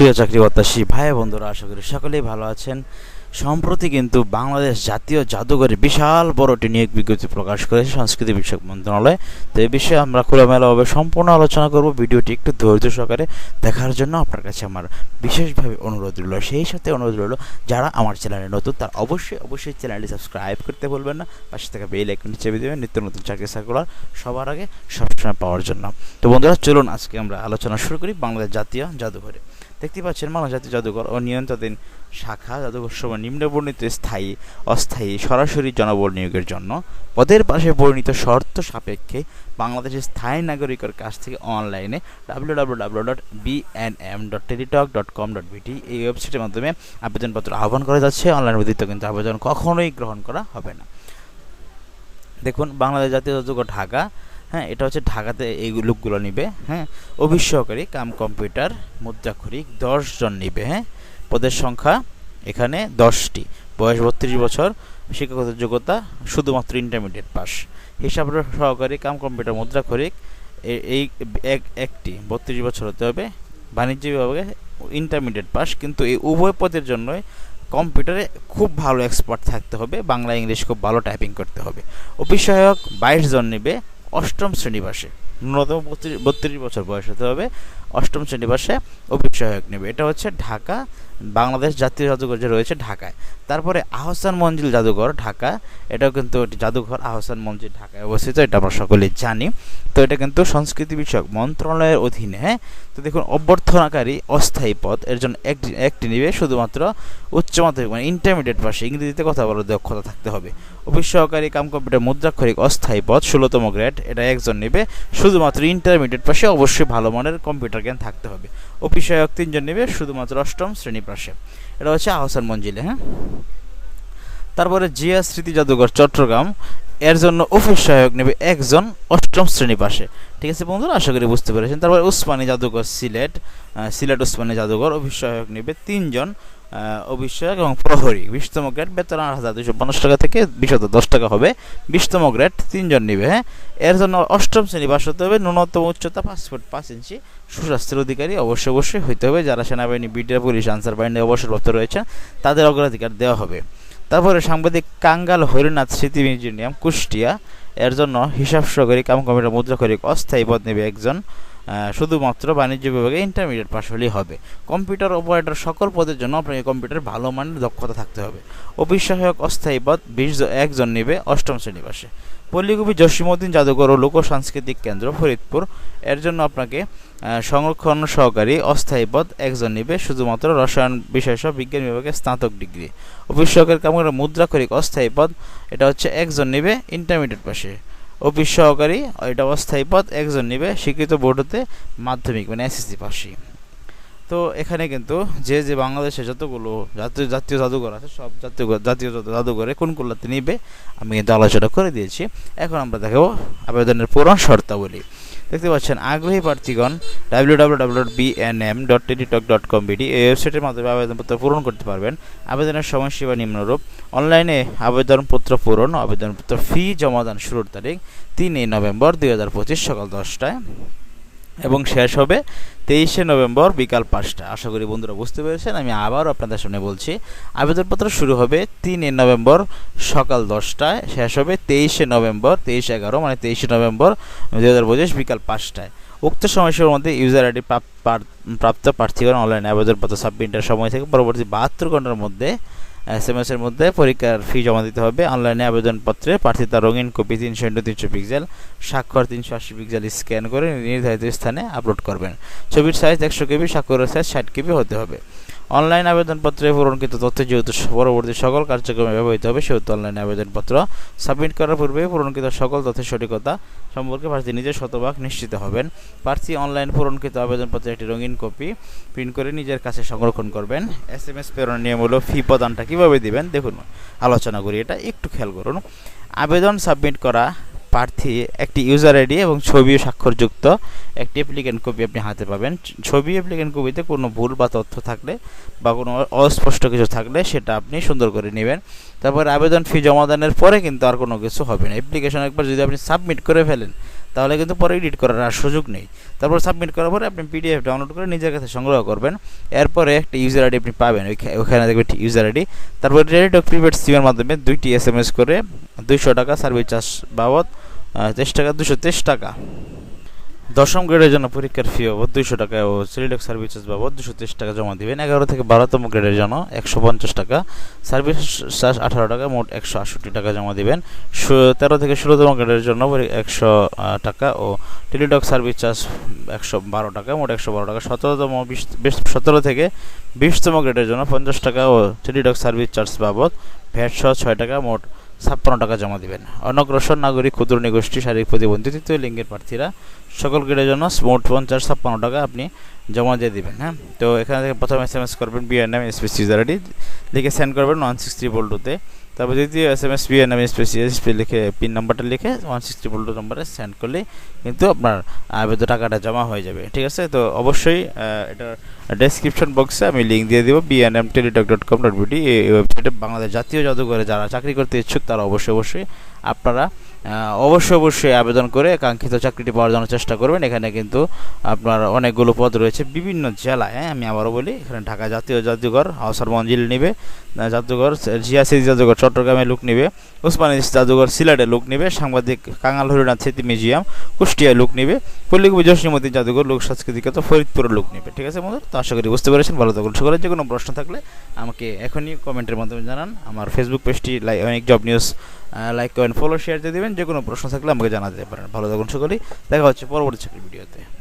প্রিয় চাকরি প্রত্যাশী ভাই বন্ধুরা, আশা করি সকলেই ভালো আছেন। সম্প্রতি কিন্তু বাংলাদেশ জাতীয় জাদুঘরে বিশাল বড় একটি নিয়োগ বিজ্ঞপ্তি প্রকাশ করেছে সংস্কৃতি বিষয়ক মন্ত্রণালয়। তো এই বিষয়ে আমরা খোলামেলাভাবে সম্পূর্ণ আলোচনা করব। ভিডিওটি একটু ধৈর্য সহকারে দেখার জন্য আপনার কাছে আমার বিশেষভাবে অনুরোধ রইল। সেই সাথে অনুরোধ রইল, যারা আমার চ্যানেলে নতুন, তার অবশ্যই অবশ্যই চ্যানেলটি সাবস্ক্রাইব করতে বলবেন না। পাশে থেকে বেল আইকনটি চেপে দেবেন, নিত্য নতুন চাকরি সার্কুলার সবার আগে সবসময় পাওয়ার জন্য। তো বন্ধুরা, চলুন আজকে আমরা আলোচনা শুরু করি বাংলাদেশ জাতীয় জাদুঘরে। দেখতে পাচ্ছেন বাংলা জাতীয় জাদুঘর ও নিয়ন্ত্রণাধীন শাখা, জাদুঘর সময় নিম্নবর্ণিত স্থায়ী, অস্থায়ী, সরাসরি জনবল নিয়োগের জন্য। পদের পাশে বর্ণিত শর্ত সাপেক্ষে বাংলাদেশের স্থায়ী নাগরিকের কাছ থেকে অনলাইনে W W W dot BNM dot Teletalk dot com dot BT এই ওয়েবসাইটের মাধ্যমে আবেদনপত্র আহ্বান করা যাচ্ছে। অনলাইন ব্যতীত কিন্তু আবেদন কখনোই গ্রহণ করা হবে না। দেখুন, বাংলাদেশ জাতীয় জাদুঘর ঢাকা হ্যাঁ এটা হচ্ছে ঢাকাতে এই লোকগুলো নিবে হ্যাঁ। অফিস সহকারী কাম কম্পিউটার, মুদ্রাক্ষরিক জন নিবে হ্যাঁ। পদের সংখ্যা এখানে দশটি। বয়স বত্রিশ বছর, শিক্ষাগত যোগ্যতা শুধুমাত্র ইন্টারমিডিয়েট পাস হিসাব সহকারী কাম কম্পিউটার, মুদ্রাক্ষরিক এই এক, একটি। বত্রিশ বছর হতে হবে। বাণিজ্য বিভাগে ইন্টারমিডিয়েট পাস কিন্তু এই উভয় পদের জন্যই কম্পিউটারে খুব ভালো এক্সপার্ট থাকতে হবে। বাংলা, ইংলিশ খুব ভালো টাইপিং করতে হবে। অফিস সহায়ক বাইশ জন নেবে। অষ্টম শ্রেণি পাশে। ন্যূনতম বত্রিশ বছর বয়স হতে হবে। অষ্টম শ্রেণি পাশে অফিস সহায়ক নেবে। এটা হচ্ছে ঢাকা, বাংলাদেশ জাতীয় জাদুঘর যে রয়েছে ঢাকায়। তারপরে আহসান মঞ্জিল জাদুঘর, ঢাকা। এটাও কিন্তু জাদুঘর, আহসান মঞ্জিল ঢাকায় অবস্থিত, এটা আমরা সকলেই জানি। তো এটা কিন্তু সংস্কৃতি বিষয়ক মন্ত্রণালয়ের অধীনে হ্যাঁ? তো দেখুন, অভ্যর্থনাকারী অস্থায়ী পদ, এর জন্য একটি একটি নিবে। শুধুমাত্র উচ্চ মাধ্যমিক মানে ইন্টারমিডিয়েট পাশে ইংরেজিতে কথা বলার দক্ষতা থাকতে হবে। অফিস সহকারী কাম কম্পিউটার, মুদ্রাক্ষরিক অস্থায়ী পদ, ষোলোতম গ্রেড, এটা একজন নেবে। শুধুমাত্র ইন্টারমিডিয়েট পাশে অবশ্যই ভালো মানের কম্পিউটার জ্ঞান থাকতে হবে। অফিস সহায়ক তিনজন নেবে, শুধুমাত্র অষ্টম শ্রেণি পাশে। এটা হচ্ছে আহসান মঞ্জিলে হ্যাঁ? তারপরে জিয়া স্মৃতি জাদুঘর, চট্টগ্রাম। এর জন্য অফিস সহায়ক নেবে একজন অষ্টম শ্রেণি পাশে। ঠিক আছে বন্ধুরা, আশা করি বুঝতে পেরেছেন। তারপরে উসমানী জাদুঘর, সিলেট। সিলেট উসমানী জাদুঘর অফিস সহায়ক নেবে তিনজন সহায়ক এবং প্রহরী। বিশতম গ্রেড বেতন আট হাজার দুশো পঞ্চাশ টাকা থেকে বিশত দশ টাকা হবে। বিশতম গ্রেড তিনজন নেবে হ্যাঁ? এর জন্য অষ্টম শ্রেণি পাশ হতে হবে। ন্যূনতম উচ্চতা পাঁচ ফুট পাঁচ ইঞ্চি। সুস্বাস্থ্যের অধিকারী অবশ্যই অবশ্যই হইতে হবে। যারা সেনাবাহিনী, বিডিআর, পুলিশ, আনসার বাহিনী অবসরপ্রাপ্ত রয়েছেন, তাদের অগ্রাধিকার দেওয়া হবে। তারপরে সাংবাদিক কাঙ্গাল হরিনাথ স্মৃতি মিউজিয়াম, কুষ্টিয়া। এর জন্য হিসাব সহকারী কাম কমিটির মুদ্রাক্ষরিক অস্থায়ী পদ নেবে একজন শুধুমাত্র বাণিজ্য বিভাগে ইন্টারমিডিয়েট পাশ হলেই হবে। কম্পিউটার অপারেটর সকল পদের জন্য আপনাকে কম্পিউটার ভালো মানের দক্ষতা থাকতে হবে। অফিস সহায়ক অস্থায়ী পদ বিশ একজন নেবে অষ্টম শ্রেণি পাশে। পল্লীকবি জসীমউদ্দিন জাদুঘর ও লোক সাংস্কৃতিক কেন্দ্র ফরিদপুর। এর জন্য আপনাকে সংরক্ষণ সহকারী অস্থায়ী পদ একজন নেবে, শুধুমাত্র রসায়ন বিষয়সহ বিজ্ঞান বিভাগে স্নাতক ডিগ্রি। অফিস সহকারী কামরা মুদ্রাক্ষরিক অস্থায়ী পদ, এটা হচ্ছে একজন নেবে ইন্টারমিডিয়েট পাশে অফিস সহকারী এটা অস্থায়ী পদ একজন নেবে স্বীকৃত বোর্ড হতে মাধ্যমিক মানে এসএসসি পাশে তো এখানে কিন্তু যে যে বাংলাদেশে যতগুলো জাতীয় জাতীয় জাদুঘর আছে, সব জাতীয় জাতীয় জাদুঘরে কোনগুলোতে নিবে, আমি কিন্তু আলোচনা করে দিয়েছি। এখন আমরা দেখাবো আবেদনের পূরণ শর্তাবলী। দেখতে পাচ্ছেন আগ্রহী প্রার্থীগণ W W W dot BNM dot Teletalk dot com BD এই ওয়েবসাইটের মাধ্যমে আবেদনপত্র পূরণ করতে পারবেন। আবেদনের সময়সীমা নিম্নরূপ। অনলাইনে আবেদনপত্র পূরণ, আবেদনপত্র ফি জমাদান শুরুর তারিখ তিনই নভেম্বর দুই হাজার পঁচিশ সকাল দশটায়। এবং শেষ হবে তেইশে নভেম্বর বিকাল পাঁচটা। আশা করি বন্ধুরা বুঝতে পেরেছেন, আমি আবারও আপনাদের সামনে বলছি, আবেদনপত্র শুরু হবে তিনই নভেম্বর সকাল দশটায়, শেষ হবে তেইশে নভেম্বর, তেইশ এগারো মানে তেইশে নভেম্বর দু হাজার পঁচিশ বিকাল পাঁচটায়। উক্ত সময়সীমার মধ্যে ইউজার আইডি প্রাপ্ত প্রার্থীগণ অনলাইনে আবেদনপত্র সাবমিটের সময় থেকে পরবর্তী বাহাত্তর ঘণ্টার মধ্যে এস এম এসের মধ্যে পরীক্ষার ফি জমা দিতে হবে। অনলাইনে আবেদনপত্রে প্রার্থী তার রঙিন কপি তিনশো ইন্টু তিনশো পিক্সেল স্বাক্ষর তিনশো আশি পিক্সেল স্ক্যান করে নির্ধারিত স্থানে আপলোড করবেন। ছবির সাইজ একশো কেবি, স্বাক্ষরের সাইজ ষাট কেবি হতে হবে। অনলাইন আবেদনপত্রে পূরণকৃত তথ্য যেহেতু পরবর্তী সকল কার্যক্রমে ব্যবহৃত হবে, সেহেতু অনলাইন আবেদনপত্র সাবমিট করার পূর্বে পূরণকৃত সকল তথ্যের সঠিকতা সম্পর্কে প্রার্থী নিজের শতভাগ নিশ্চিত হবেন। প্রার্থী অনলাইন পূরণকৃত আবেদনপত্রের একটি রঙিন কপি প্রিন্ট করে নিজের কাছে সংরক্ষণ করবেন। এস এম এস প্রেরণের নিয়ম হলো ফি প্রদানটা কীভাবে দিবেন? দেখুন, আলোচনা করি এটা, একটু খেয়াল করুন। আবেদন সাবমিট করা প্রার্থী, একটি ইউজার আইডি এবং ছবি স্বাক্ষরযুক্ত। একটি অ্যাপ্লিকেন্ট কপি আপনি হাতে পাবেন। ছবি অ্যাপ্লিকেন্ট কপিতে কোনো ভুল বা তথ্য থাকলে বা কোনো অস্পষ্ট কিছু থাকলে সেটা আপনি সুন্দর করে নেবেন। তারপর আবেদন ফি জমা দানের পরে কিন্তু আর কোনো কিছু হবে না। অ্যাপ্লিকেশন একবার যদি আপনি সাবমিট করে ফেলেন তাহলে কিন্তু পরে এডিট করার আর সুযোগ নেই। তারপর সাবমিট করার পরে আপনি পিডিএফ ডাউনলোড করে নিজের কাছে সংগ্রহ করবেন। এরপরে একটা ইউজার আইডি আপনি পাবেন। ওইখানে দেখবেন ইউজার আইডি তারপর রেডিটক প্রিপেড সিমের মাধ্যমে দুইটি এস এম এস করে দুইশো টাকা সার্ভিস চার্জ বাবদ তেইশ টাকা দুশো তেইশ টাকা। দশম গ্রেডের জন্য পরীক্ষার ফি বাবদ দুইশো টাকা ও সিলিডক সার্ভিসেস বাবদ দুশো তিরিশ টাকা জমা দিবেন এগারো থেকে বারোতম গ্রেডের জন্য একশো পঞ্চাশ টাকা। সার্ভিস চার্জ আঠারো টাকা, মোট একশো আটষট্টি টাকা জমা দিবেন। তেরো থেকে ষোলোতম গ্রেডের জন্য একশো টাকা ও টেলিডক সার্ভিস চার্জ একশো বারো টাকা, মোট একশো বারো টাকা। সতেরোতম বিশ সতেরো থেকে বিশতম গ্রেডের জন্য পঞ্চাশ টাকা ও টেলিডক সার্ভিস চার্জ বাবদ ভ্যাট সহ ছয় টাকা, মোট ছাপ্পান্ন টাকা জমা দিবেন। অনগ্রসর নাগরিক, ক্ষুদ্র নিগোষ্ঠী, শারীরিক প্রতিবন্ধী লিঙ্গের প্রার্থীরা সকল গ্রেডের জন্য মোট পঞ্চাশ ছাপ্পান্ন টাকা আপনি জমা দিয়ে দেবেন হ্যাঁ? তো এখান থেকে প্রথম এস এম এস করবেন বিআর নাম স্পেস ইউজার আইডি লিখে সেন্ড করবেন ওয়ান সিক্স থ্রি তারপর যদি S M S P NMM space P লিখে পিন নাম্বারটা লিখে ওয়ান সিক্সটি ফোর টু নম্বরে সেন্ড করলে, কিন্তু আপনার আবেদন টাকাটা জমা হয়ে যাবে, ঠিক আছে? তো অবশ্যই এটার এটা ডেসক্রিপশন বক্সে আমি লিঙ্ক দিয়ে দেবো BNM Teletalk dot com dot BT এই ওয়েবসাইটে বাংলাদেশ জাতীয় জাদুঘরে যারা চাকরি করতে ইচ্ছুক, তারা অবশ্যই অবশ্যই আপনারা অবশ্যই অবশ্যই আবেদন করে কাঙ্ক্ষিত চাকরিটি পাওয়ার জন্য চেষ্টা করবেন। এখানে কিন্তু আপনার অনেকগুলো পদ রয়েছে বিভিন্ন জেলায় হ্যাঁ আমি আবারও বলি, এখানে ঢাকা জাতীয় জাদুঘর হাউসার মঞ্জিল নিবে জাদুঘর জিয়াসি জাদুঘর চট্টগ্রামে লোক নিবে উসমানী জাদুঘর সিলেটে লোক নিবে, সাংবাদিক কাঙাল হরিনাথ স্মৃতি মিউজিয়াম কুষ্টিয়ায় লোক নিবে, পল্লিকবি জসীমতী জাদুঘর, লোক সাংস্কৃতিকত ফরিদপুরের লোক নিবে। ঠিক আছে বন্ধু তো আশা করি বুঝতে পেরেছেন, ভালো থাকুন। সকলে যে কোনো প্রশ্ন থাকলে আমাকে এখনই কমেন্টের মাধ্যমে জানান। আমার ফেসবুক পেজটি লাইক অনেক জব নিউজ লাইক করেন ফলো শেয়ার দিয়ে দেবেন। যে কোনো প্রশ্ন থাকলে আমাকে জানাতে পারেন। ভালো থাকুন সকলেই। দেখা হচ্ছে পরবর্তী ভিডিওতে।